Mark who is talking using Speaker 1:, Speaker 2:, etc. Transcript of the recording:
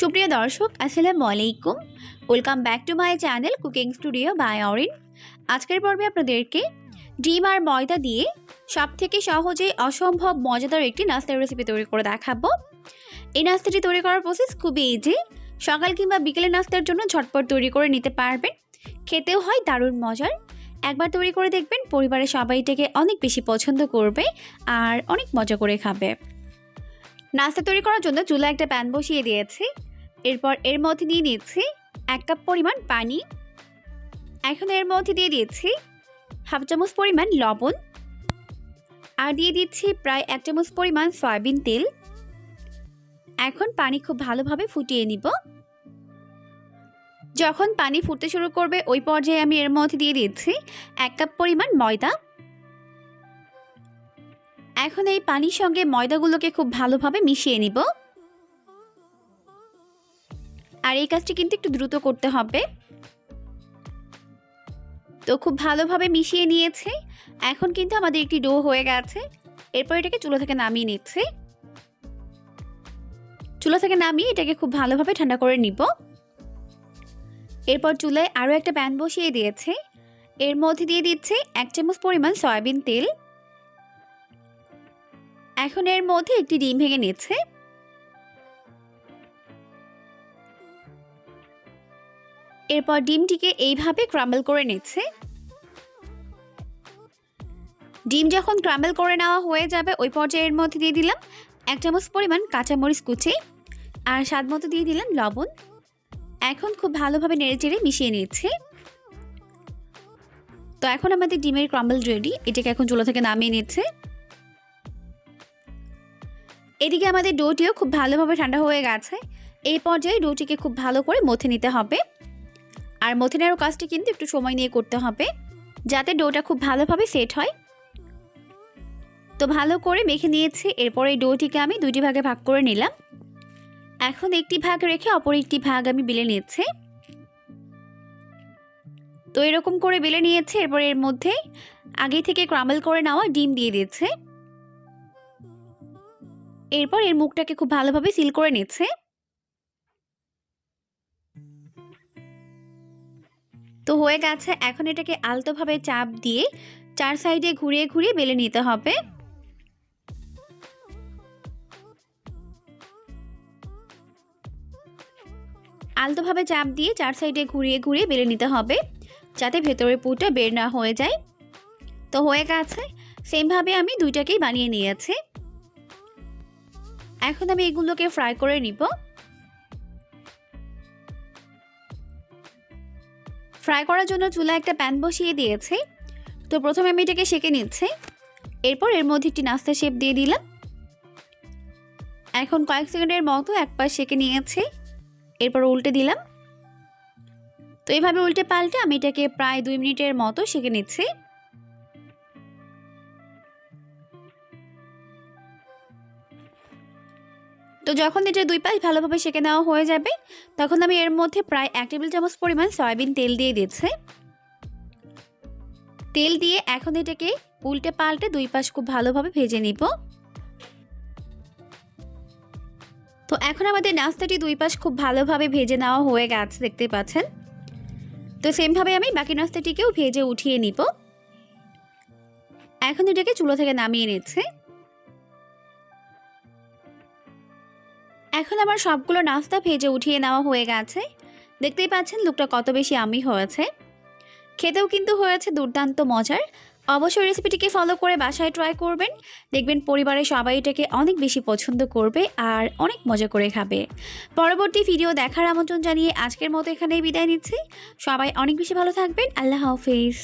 Speaker 1: সুপ্রিয় দর্শক, আসসালামু আলাইকুম। Welcome back to my channel cooking studio by Orin আজকের পর্বে আপনাদেরকে ডিম আর ময়দা দিয়ে সব থেকে সহজে অসম্ভব মজাদার একটি নাস্তার রেসিপি তৈরি করে দেখাবো। এই নাস্তাটি তৈরি করার প্রসেস খুবই ইজি সকাল কিংবা বিকেলের নাস্তার জন্য ঝটপট তৈরি করে নিতে পারবেন। খেতেও হয় দারুণ মজার। একবার তৈরি করে দেখবেন, পরিবারের সবাই এটাকে অনেক বেশি পছন্দ করবে আর অনেক মজা করে খাবে। নাস্তা তৈরি করার জন্য চুলা একটা প্যান বসিয়ে দিয়েছি। এরপর এর মধ্যে দিয়ে নিচ্ছি এক কাপ পরিমাণ পানি। এখন এর মধ্যে দিয়ে দিচ্ছি হাফ চামচ পরিমাণ লবণ। আর দিয়ে দিচ্ছি প্রায় এক চামচ পরিমাণ সয়াবিন তেল। এখন পানি খুব ভালোভাবে ফুটিয়ে নিব। যখন পানি ফুটতে শুরু করবে, ওই পর্যায়ে আমি এর মধ্যে দিয়ে দিচ্ছি এক কাপ পরিমাণ ময়দা। এখন এই পানির সঙ্গে ময়দাগুলোকে খুব ভালোভাবে মিশিয়ে নিব। আর এই কাজটি কিন্তু একটু দ্রুত করতে হবে। তো খুব ভালোভাবে মিশিয়ে নিয়েছে। এখন কিন্তু আমাদের একটি ডো হয়ে গেছে। এরপর এটাকে চুলো থেকে নামিয়ে নিচ্ছে। চুলো থেকে নামিয়ে এটাকে খুব ভালোভাবে ঠান্ডা করে নিব। এরপর চুলায় আরও একটা প্যান বসিয়ে দিয়েছে। এর মধ্যে দিয়ে দিচ্ছে এক চামচ পরিমাণ সয়াবিন তেল। এখন এর মধ্যে একটি ডিম ভেঙে নিচ্ছে। এরপর ডিমটিকে এইভাবে ক্রাম্বল করে নিচ্ছে। ডিম যখন ক্রাম্বল করে নেওয়া হয়ে যাবে, ওই পর্যায়ের মধ্যে দিয়ে দিলাম এক চামচ পরিমাণ কাঁচামরিচ কুচি আর স্বাদ মতো দিয়ে দিলাম লবণ। এখন খুব ভালোভাবে নেড়ে চেড়ে মিশিয়ে নিচ্ছে। তো এখন আমাদের ডিমের ক্রাম্বল রেডি। এটাকে এখন চুলো থেকে নামিয়ে নিচ্ছে। এদিকে আমাদের ডোটিও খুব ভালোভাবে ঠান্ডা হয়ে গেছে। এই পর্যায়ে ডোটিকে খুব ভালো করে মথে নিতে হবে। আর মথে নেওয়ার কাজটি কিন্তু একটু সময় নিয়ে করতে হবে, যাতে ডোটা খুব ভালোভাবে সেট হয়। তো ভালো করে মেখে নিয়েছি, এরপর এই ডোটিকে আমি দুটি ভাগে ভাগ করে নিলাম। এখন একটি ভাগ রেখে অপর একটি ভাগ আমি বেলে নিয়েছি। তো এরকম করে বেলে নিয়েছে, এরপর এর মধ্যে আগে থেকে ক্রাম্বল করে নেওয়া ডিম দিয়ে দিয়েছে। এরপর এর মুখটাকে খুব ভালোভাবে সিল করে নিচ্ছে। তো হয়ে গেছে, এখন এটাকে আলতোভাবে চাপ দিয়ে চার সাইডে ঘুরিয়ে ঘুরিয়ে বেলে নিতে হবে। আলতোভাবে চাপ দিয়ে চার সাইডে ঘুরিয়ে ঘুরিয়ে বেলে নিতে হবে, যাতে ভেতরের পুরটা বের না হয়ে যায়। তো হয়ে গেছে সেমভাবে আমি দুইটাকেই বানিয়ে নিয়েছি। এখন আমি এগুলোকে ফ্রাই করে নিব। ফ্রাই করার জন্য চুলা একটা প্যান বসিয়ে দিয়েছি। তো প্রথমে আমি এটাকে সেঁকে নিচ্ছি। এরপর এর মধ্যে একটি নাস্তা শেপ দিয়ে দিলাম। এখন কয়েক সেকেন্ডের মতো এক পাশ সেঁকে নিয়েছি। এরপর উল্টে দিলাম। তো এইভাবে উল্টে পাল্টে আমি এটাকে প্রায় দুই মিনিটের মতো সেঁকে নিচ্ছি। তো যখন এটা দুই পাশ ভালোভাবে সেঁকে নেওয়া হয়ে যাবে, তখন আমি এর মধ্যে প্রায় এক টেবিল চামচ পরিমাণ সয়াবিন তেল দিয়ে দিচ্ছে। তেল দিয়ে এখন এটাকে উল্টে পাল্টে দুই পাশ খুব ভালোভাবে ভেজে নিব। তো এখন আমাদের নাস্তাটি দুই পাশ খুব ভালোভাবে ভেজে নেওয়া হয়ে গেছে, দেখতে পাচ্ছেন? তো সেমভাবে আমি বাকি নাস্তাটিকেও ভেজে উঠিয়ে নিব। এখন এটাকে চুলো থেকে নামিয়ে নিচ্ছে। এখন আমার সবগুলো নাস্তা ভেজে উঠিয়ে নেওয়া হয়ে গেছে। দেখতেই পাচ্ছেন লুকটা কত বেশি আমি হয়েছে। খেতেও কিন্তু হয়েছে দুর্দান্ত মজার। অবশ্যই রেসিপিটিকে ফলো করে বাসায় ট্রাই করবেন। দেখবেন পরিবারের সবাই এটাকে অনেক বেশি পছন্দ করবে আর অনেক মজা করে খাবে। পরবর্তী ভিডিও দেখার আমন্ত্রণ জানিয়ে আজকের মতো এখানেই বিদায় নিচ্ছি। সবাই অনেক বেশি ভালো থাকবেন। আল্লাহ হাফিজ।